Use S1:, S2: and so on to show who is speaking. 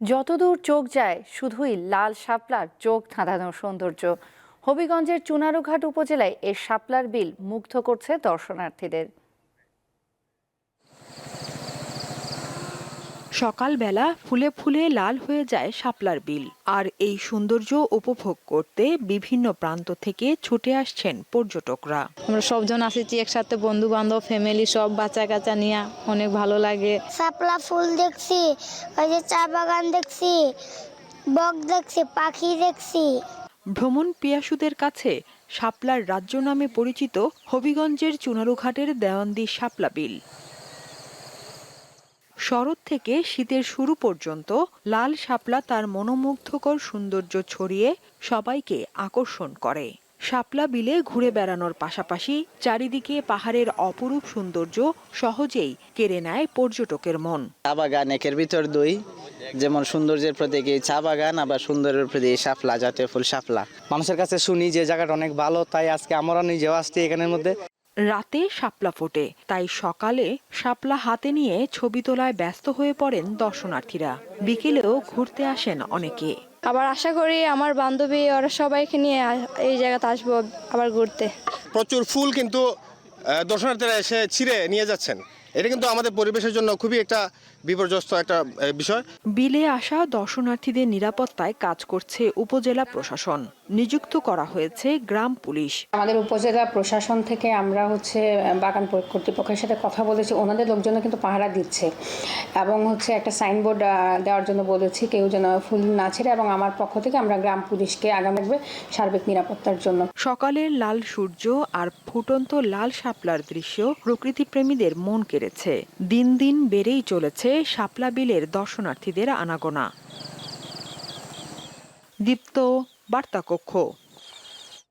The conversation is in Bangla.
S1: যতদূর চোখ যায়, শুধুই লাল শাপলার চোখ ধাঁধানো সৌন্দর্য। হবিগঞ্জের চুনারুঘাট উপজেলায় এ শাপলার বিল মুগ্ধ করছে দর্শনার্থীদের।
S2: সকালবেলা ফুলে ফুলে লাল হয়ে যায় শাপলার বিল আর এই সৌন্দর্য উপভোগ করতে বিভিন্ন প্রান্ত থেকে ছুটে আসছেন পর্যটকরা।
S3: আমরা সবজন আসেছি একসাথে বন্ধু বান্ধব ফ্যামিলি সব বাচ্চা কাচ্চা নিয়ে অনেক ভালো লাগে।
S4: শাপলা ফুল দেখছি ওই যে চা বাগান দেখছি বক দেখছি পাখি দেখছি।
S2: ভ্রমণ পিয়াসুদের কাছে শাপলার রাজ্য নামে পরিচিত হবিগঞ্জের চুনারুঘাটের দেওয়ান্দি শাপলা বিল। শরৎ থেকে শীতের শুরু পর্যন্ত লাল শাপলা তার মনোমুগ্ধকর সৌন্দর্য ছড়িয়ে সবাইকে আকর্ষণ করে। শাপলা বিলে ঘুরে বেড়ানোর পাশাপাশি চারিদিকে পাহাড়ের অপরূপ সৌন্দর্য সহজেই কেড়ে নেয় পর্যটকের মন।
S5: চা বাগান একের ভিতর দুই, যেমন সৌন্দর্যের প্রতি চা বাগান, আবার সৌন্দর্যের প্রতি শাপলা, জাতীয় ফুল শাপলা।
S6: মানুষের কাছে শুনি যে জায়গাটা অনেক ভালো, তাই আজকে আমরা নিজেও আসছি এখানের মধ্যে।
S2: রাতে শাপলা ফোটে। তাই সকালে শাপলা হাতে নিয়ে ছবি তোলায় ব্যস্ত হয়ে পড়েন দর্শনার্থীরা। বিকেলেও ঘুরতে আসেন অনেকে।
S3: আবার আশা করি আমার বান্ধবী ওরা সবাইকে নিয়ে এই জায়গাতে আসব আবার ঘুরতে।
S7: প্রচুর ফুল কিন্তু দর্শনার্থীরা এসে ছিঁড়ে নিয়ে যাচ্ছেন। এটা কিন্তু আমাদের পরিবেশের জন্য খুবই একটা বিপর্যস্ত একটা বিষয়।
S2: বিলে আসা দর্শনার্থীদের নিরাপত্তায় কাজ করছে উপজেলা প্রশাসন। নিযুক্ত করা হয়েছে গ্রাম পুলিশ।
S8: আমাদের উপজেলা প্রশাসন থেকে আমরা হচ্ছে বাগান কর্তৃপক্ষের সাথে কথা বলেছি। ওনাদের লোকজনও কিন্তু পাহারা দিচ্ছে এবং হচ্ছে একটা সাইনবোর্ড দেওয়ার জন্য বলেছি কেউ যেন ফুল না ছেড়ে এবং আমার পক্ষ থেকে আমরা গ্রাম পুলিশকে আগামী রাখবে সার্বিক নিরাপত্তার জন্য।
S2: সকালের লাল সূর্য আর ফুটন্ত লাল শাপলার দৃশ্য প্রকৃতিপ্রেমীদের মন কেড়েছে দিন দিন বেড়েই চলেছে শাপলা বিলের দর্শনার্থীদের আনাগোনা। দীপ্ত বার্তা কক্ষ